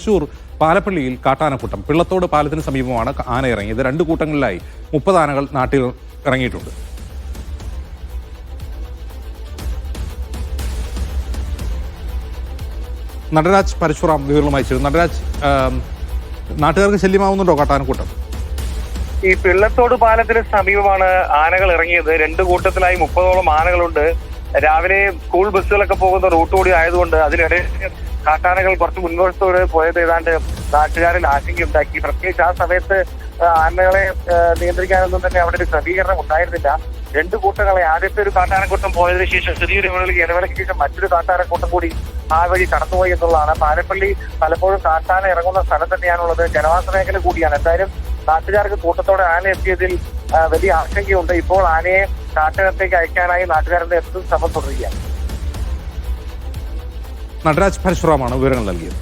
തൃശൂർ പാലപ്പള്ളിയിൽ കാട്ടാനക്കൂട്ടം. പിള്ളത്തോട് പാലത്തിന് സമീപമാണ് ആന ഇറങ്ങിയത്. രണ്ട് കൂട്ടങ്ങളിലായി മുപ്പത് ആനകൾ നാട്ടിൽ ഇറങ്ങിയിട്ടുണ്ട്. നടരാജ് പരശുറാം വിവരങ്ങളുമായി ചേരും നടരാജ് നാട്ടുകാർക്ക് ശല്യമാവുന്നുണ്ടോ കാട്ടാനക്കൂട്ടം? ഈ പിള്ളത്തോട് പാലത്തിന് സമീപമാണ് ആനകൾ ഇറങ്ങിയത്. രണ്ട് കൂട്ടത്തിലായി മുപ്പതോളം ആനകളുണ്ട്. രാവിലെ സ്കൂൾ ബസ്സുകളൊക്കെ പോകുന്ന റൂട്ട് കൂടി ആയതുകൊണ്ട് അതിനിടെ കാട്ടാനകൾ കുറച്ച് മുൻവശത്തോടെ പോയത് ഏതാണ്ട് നാട്ടുകാരിൽ ആശങ്കയുണ്ടാക്കി പ്രത്യേകിച്ച് ആ സമയത്ത് ആനകളെ നിയന്ത്രിക്കാനൊന്നും തന്നെ അവിടെ ഒരു ക്രമീകരണം ഉണ്ടായിരുന്നില്ല. രണ്ട് കൂട്ടങ്ങളെ ആദ്യത്തെ ഒരു കാട്ടാനക്കൂട്ടം പോയതിനു ശേഷം ചെറിയൊരു ഇടവേളയ്ക്ക് ഇടവേളയ്ക്ക് ശേഷം മറ്റൊരു കാട്ടാനക്കൂട്ടം കൂടി ആ വഴി കടന്നുപോയി എന്നുള്ളതാണ്. പാലപ്പള്ളി പലപ്പോഴും കാട്ടാന ഇറങ്ങുന്ന സ്ഥലം തന്നെയാണുള്ളത്. ജനവാസ മേഖല കൂടിയാണ്. എന്തായാലും നാട്ടുകാർക്ക് കൂട്ടത്തോടെ ആന എത്തിയതിൽ വലിയ ആശങ്കയുണ്ട്. ഇപ്പോൾ ആനയെ കാട്ടകത്തേക്ക് അയക്കാനായി നാട്ടുകാരുടെ എത്തും ശ്രമം തുടരുകയാണ്. നടരാജ് പരശുറാമാണ് വിവരങ്ങൾ നൽകിയത്.